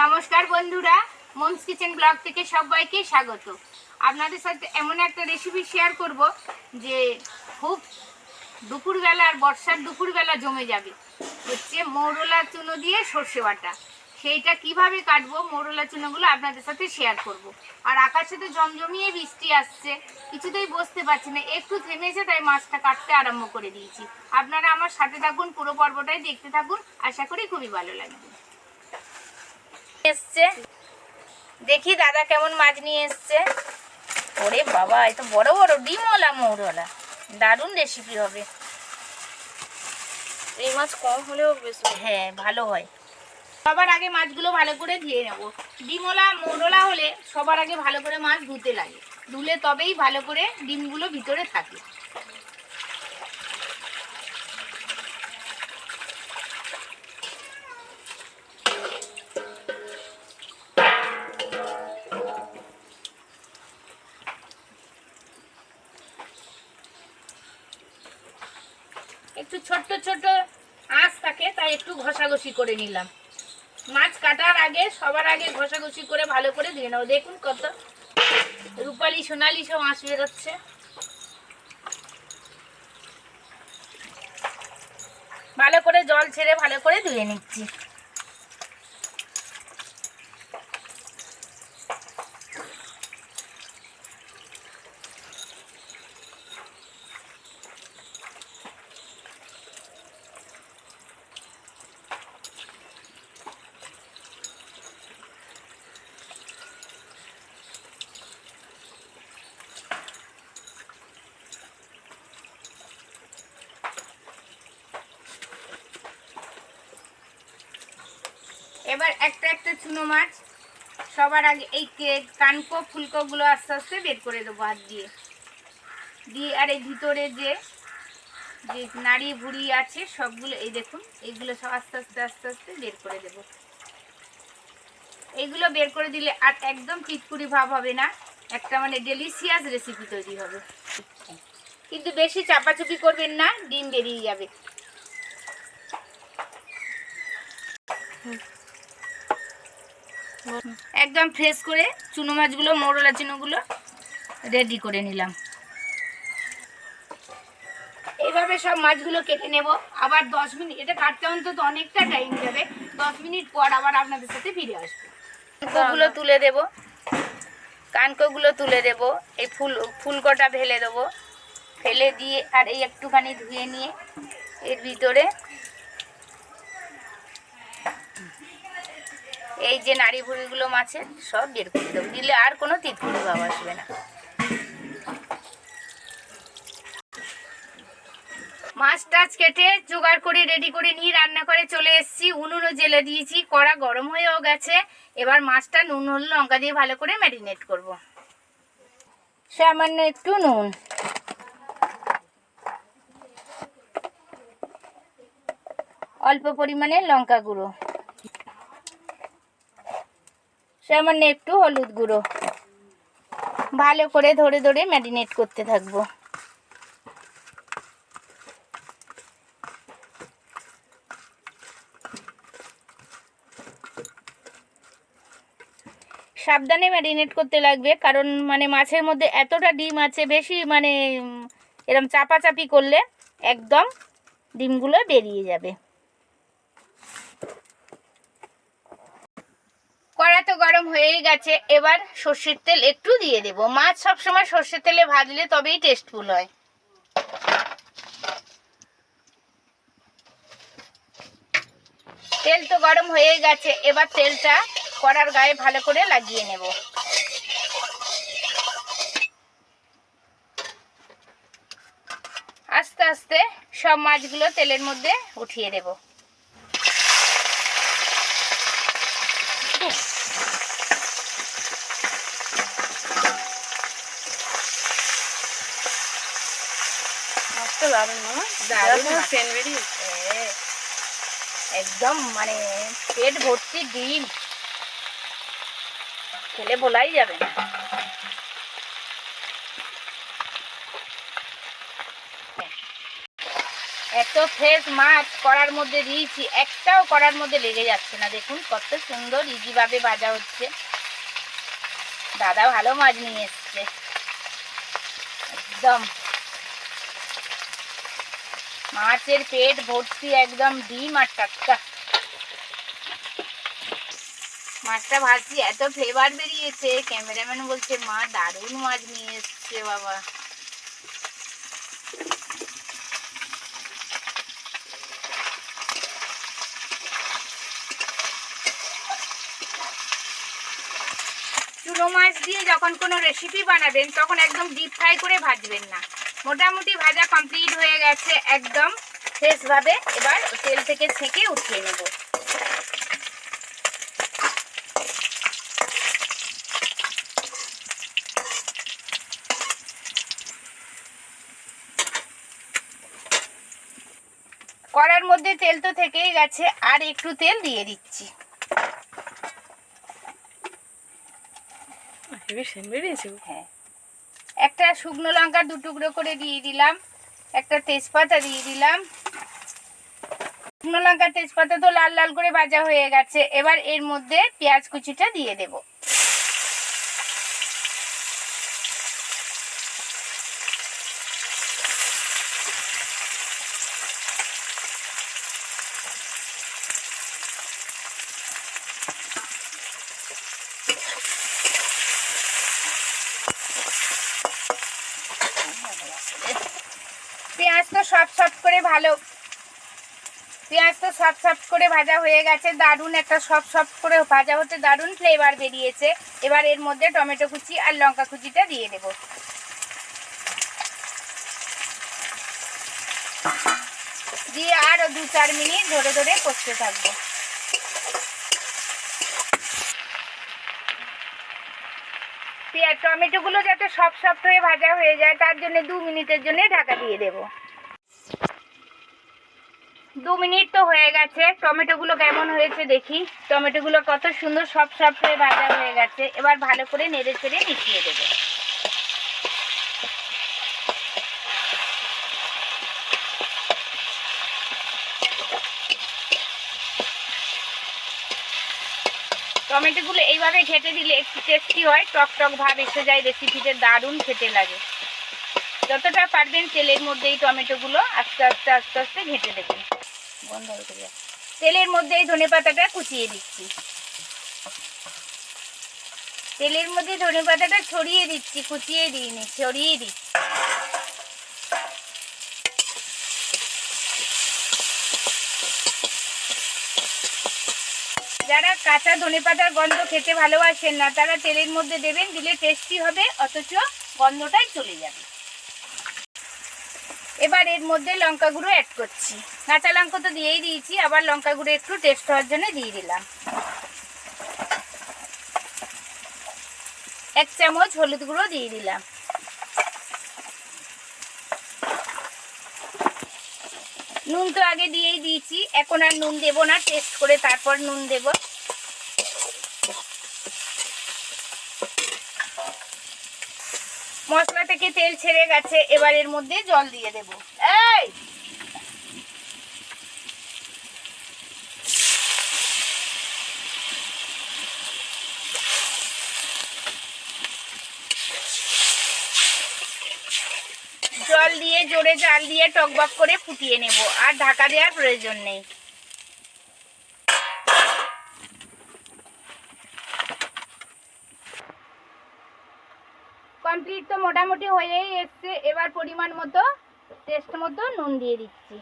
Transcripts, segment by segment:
নমস্কার বন্ধুরা moms kitchen blog থেকে সবাইকে স্বাগত। আপনাদের সাথে এমন একটা রেসিপি শেয়ার করব যে খুব দুপুরবেলা আর বর্ষার দুপুরবেলা জমে যাবে। হচ্ছে মৌরলা চুনো দিয়ে সর্ষে বাটা। সেইটা কীভাবে কাটবো, মৌরলা চুনোগুলো আপনাদের সাথে শেয়ার করব। আর আকাশে তো জমজমিয়ে বৃষ্টি আসছে, কিছুতেই বসতে পারছি না। একটু থেমেছে, তাই মাছটা কাটতে আরম্ভ করে দিয়েছি। আপনারা আমার সাথে থাকুন, পুরো পর্বটাই দেখতে থাকুন। আশা করি খুবই ভালো লাগবে। এসছে। দেখি দাদা কেমন মাছ নিয়ে এসছে। ওরে বাবা এ তো বড় বড় ডিমওয়ালা মৌরওয়ালা দারুণ রেসিপি হবে। এই মাছ কম হলেও বেশ হ্যাঁ ভালো হয়। সবার আগে মাছগুলো ভালো করে ধুয়ে নেব। ডিমওয়ালা মৌরলা হলে সবার আগে ভালো করে মাছ ধুতে লাগে। ধুলে তবেই ভালো করে ডিমগুলো ভিতরে থাকে। একটু ছোট্ট ছোট আঁশ থাকে, তাই একটু ঘষাঘষি করে নিলাম। মাছ কাটার আগে, সবার আগে ঘষাঘষি করে ভালো করে ধুয়ে নেব দেখুন কত রূপালি, সোনালি সব আঁশ বেরোচ্ছে। ভালো করে জল ছেড়ে ভালো করে ধুয়ে নিচ্ছি। এবার একটা একটা চুনো মাছ। সবার আগে এই কানকো ফুলকোগুলো আস্তে আস্তে বের করে দেবো হাত দিয়ে। দিয়ে আর এই ভিতরে যে যে নাড়ি ভুড়ি আছে, সবগুলো, এই দেখুন, এইগুলো সব আস্তে আস্তে আস্তে আস্তে বের করে দেব। এইগুলো বের করে দিলে আর একদম চিটকুড়ি ভাব হবে না। একটা মানে ডেলিশিয়াস রেসিপি তৈরি হবে। কিন্তু বেশি চাপাচুপি করবেন না, ডিম বেরিয়ে যাবে। একদম ফ্রেশ করে চুনো মাছগুলো, মোরলা চুনোগুলো রেডি করে নিলাম। এইভাবে সব মাছগুলো কেটে নেব। আবার দশ মিনিট, এটা কাটতে অন্তত অনেকটা টাইম যাবে। দশ মিনিট পর আবার আপনাদের সাথে ফিরে আসব। কানকোগুলো তুলে দেব। কানকোগুলো তুলে দেব। এই ফুল, ফুলকোটা ফেলে দেবো। ফেলে দিয়ে আর এই একটুখানি ধুয়ে নিয়ে এর ভিতরে এই যে নাড়ি ভুড়িগুলো মাছের সব বের করে দেবো। দিলে আর কোনো তিতকুড়ি ভাব আসবে না। মাছ টাছ কেটে জোগাড় করে রেডি করে নিয়ে রান্না করে চলে এসেছি। উনুনও জেলে দিয়েছি, কড়া গরম হয়েও গেছে। এবার মাছটা নুন, হলুদ, লঙ্কা দিয়ে ভালো করে ম্যারিনেট করব। সামান্য একটু নুন। অল্প পরিমাণে লঙ্কা গুঁড়ো। সামান্য একটু হলুদ গুঁড়ো। ভালো করে ধরে ধরে ম্যারিনেট করতে থাকব। সাবধানে ম্যারিনেট করতে লাগবে, কারণ মানে মাছের মধ্যে এতটা ডিম আছে, বেশি মানে এরম চাপাচাপি করলে একদম ডিমগুলো বেরিয়ে যাবে কড়া তো গরম হয়েই গেছে এবার সর্ষের তেল একটু দিয়ে দেব। মাছ সবসময় সর্ষের তেলে ভাজলে তবেই টেস্টফুল হয়। তেল তো গরম হয়েই গেছে, এবার তেলটা কড়ার গায়ে ভালো করে লাগিয়ে নেব। আস্তে আস্তে সব মাছগুলো তেলের মধ্যে উঠিয়ে দেব মাছটা দারুণ মামা। দারুণ একদম মানে পেট ভর্তি ডিম। খেলে বলাই যাবে না। এত ফ্রেশ মাছ করার মধ্যে দিয়েছি একটাও করার মধ্যে লেগে যাচ্ছে না। দেখুন কত সুন্দর ইজিভাবে ভাজা হচ্ছে। দাদা ভালো মাছ নিয়ে এসছে। একদম। মাছের পেট ভর্তি একদম ডিম আর টাটকা। মাছটা ভাজছি এত ফ্লেভার বেরিয়েছে ক্যামেরাম্যান বলছে, মা, দারুণ মাছ নিয়ে এসছে বাবা। চুনো মাছ দিয়ে যখন কোনো রেসিপি বানাবেন, তখন একদম ডিপ ফ্রাই করে ভাজবেন না। মোটামুটি ভাজা কমপ্লিট হয়ে গেছে একদম। শেষভাবে এবার তেল থেকে ছেঁকে উঠিয়ে নেব। কড়ার মধ্যে তেল তো থেকেই গেছে আর একটু তেল দিয়ে দিচ্ছি। হ্যাঁ। একটা শুকনো লঙ্কা দু টুকরো করে দিয়ে দিলাম, একটা তেজপাতা দিয়ে দিলাম। শুকনো লঙ্কা তেজপাতা তো লাল লাল করে ভাজা হয়ে গেছে, এবার এর মধ্যে পেঁয়াজ কুচিটা দিয়ে দেব। পেঁয়াজ তো সব সফট করে ভালো। পেঁয়াজ তো সব সফট করে ভাজা হয়ে গেছে। দারুণ একটা সব সফট করে ভাজা হতে দারুণ ফ্লেভার বেরিয়েছে। এবার এর মধ্যে টমেটো কুচি আর লঙ্কা কুচিটা দিয়ে দেব। দিয়ে আরও দু চার মিনিট ধরে ধরে করতে থাকব। পেঁয়াজ টমেটোগুলো যাতে সব সফট হয়ে ভাজা হয়ে যায়, তার জন্য দু মিনিটের জন্য ঢাকা দিয়ে দেব। দু মিনিট তো হয়ে গেছে, টমেটোগুলো কেমন হয়েছে দেখি। টমেটোগুলো কত সুন্দর সব সফট হয়ে ভাজা হয়ে গেছে, এবার ভালো করে নেড়ে ছেড়ে মিশিয়ে দেবো। টমেটোগুলো এইভাবে ঘেটে দিলে একটু টেস্টি হয়, টক টক ভাব এসে যায় রেসিপিতে দারুণ খেতে লাগে। যতটা পারবেন তেলের মধ্যে এই টমেটোগুলো আস্তে আস্তে আস্তে আস্তে ঘেটে দেবেন। বন্ধ যাবে। তেলের মধ্যে এই ধনে পাতাটা কুচিয়ে দিচ্ছি। তেলের মধ্যে ধনে পাতাটা ছড়িয়ে দিচ্ছি, কুচিয়ে দিইনি, ছড়িয়ে দিচ্ছি। কাঁচা ধনে পাতার গন্ধ খেতে ভালোবাসেন না। তারা তেলের মধ্যে দেবেন, দিলে টেস্টি হবে, অথচ গন্ধটাই চলে যাবে। এবার এর মধ্যে লঙ্কা গুঁড়ো অ্যাড করছি। কাঁচা লঙ্কা তো দিয়েই দিয়েছি, আবার লঙ্কা গুঁড়ো একটু টেস্ট হওয়ার জন্য দিয়ে দিলাম। এক চামচ হলুদ গুঁড়ো দিয়ে দিলাম। নুন তো আগে দিয়েই দিয়েছি, এখন আর নুন দেবো না টেস্ট করে তারপর নুন দেব। মশলা থেকে তেল ছেড়ে গেছে, এবার এর মধ্যে জল দিয়ে দেব। এই! জল দিয়ে জোরে জাল দিয়ে টকবক করে ফুটিয়ে নেব, আর ঢাকা দেওয়ার প্রয়োজন নেই। কমপ্লিট তো মোটামুটি হয়েই এসছে। এবার পরিমাণ মতো টেস্ট মতো নুন দিয়ে দিচ্ছি।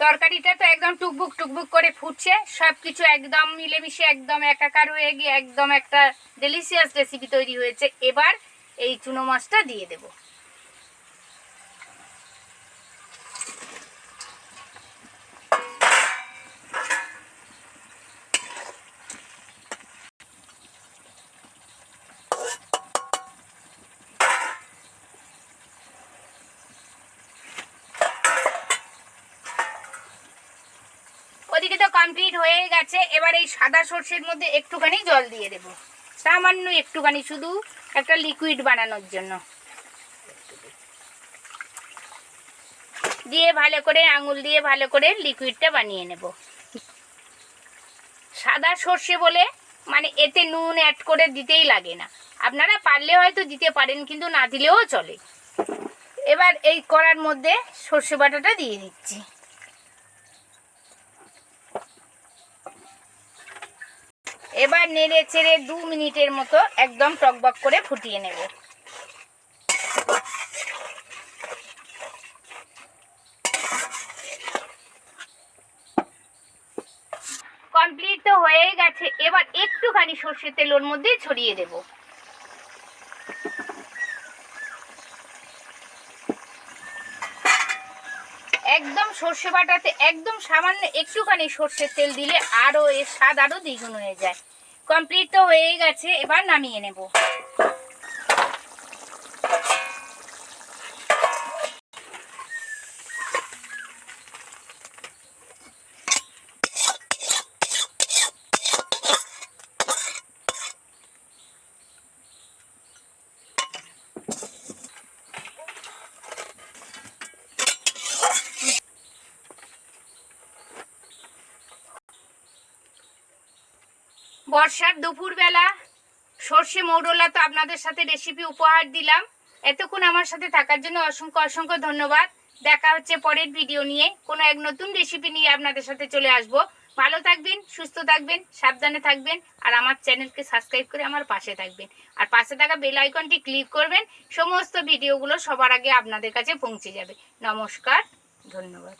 তরকারিটা তো একদম টুকবুক টুকবুক করে ফুটছে। সব কিছু একদম মিলেমিশে, একদম একাকার হয়ে গিয়ে একদম একটা ডেলিশিয়াস রেসিপি তৈরি হয়েছে। এবার এই চুনো মাছটা দিয়ে দেব। ওদিকে তো কমপ্লিট হয়ে গেছে। এবার এই সাদা সর্ষের মধ্যে একটুখানি জল দিয়ে দেব। সামান্য একটুখানি, শুধু একটা লিকুইড বানানোর জন্য। দিয়ে ভালো করে, আঙুল দিয়ে ভালো করে লিকুইডটা বানিয়ে নেব। সাদা সর্ষে বলে মানে এতে নুন অ্যাড করে দিতেই লাগে না। আপনারা পারলে হয়তো দিতে পারেন, কিন্তু না দিলেও চলে। এবার এই করার মধ্যে সর্ষে বাটাটা দিয়ে দিচ্ছি। এবার নেড়ে চেড়ে দু মিনিটের মতো একদম টকবক করে ফুটিয়ে নেব। কমপ্লিট তো হয়ে গেছে। এবার একটুখানি সর্ষের তেল ওর মধ্যে ছড়িয়ে দেব। একদম সর্ষে বাটাতে একদম সামান্য একটুখানি সর্ষের তেল দিলে আরও এর স্বাদ আরও দ্বিগুণ হয়ে যায়। কমপ্লিট তো হয়ে গেছে, এবার নামিয়ে নেব। বর্ষার দুপুরবেলা সর্ষে মৌরলা তো আপনাদের সাথে রেসিপি উপহার দিলাম। এতক্ষণ আমার সাথে থাকার জন্য অসংখ্য অসংখ্য ধন্যবাদ। দেখা হচ্ছে পরের ভিডিও নিয়ে। কোনো এক নতুন রেসিপি নিয়ে আপনাদের সাথে চলে আসব। ভালো থাকবেন, সুস্থ থাকবেন, সাবধানে থাকবেন আর আমার চ্যানেলকে সাবস্ক্রাইব করে আমার পাশে থাকবেন। আর পাশে থাকা বেল আইকনটি ক্লিক করবেন। সমস্ত ভিডিওগুলো সবার আগে আপনাদের কাছে পৌঁছে যাবে। নমস্কার, ধন্যবাদ।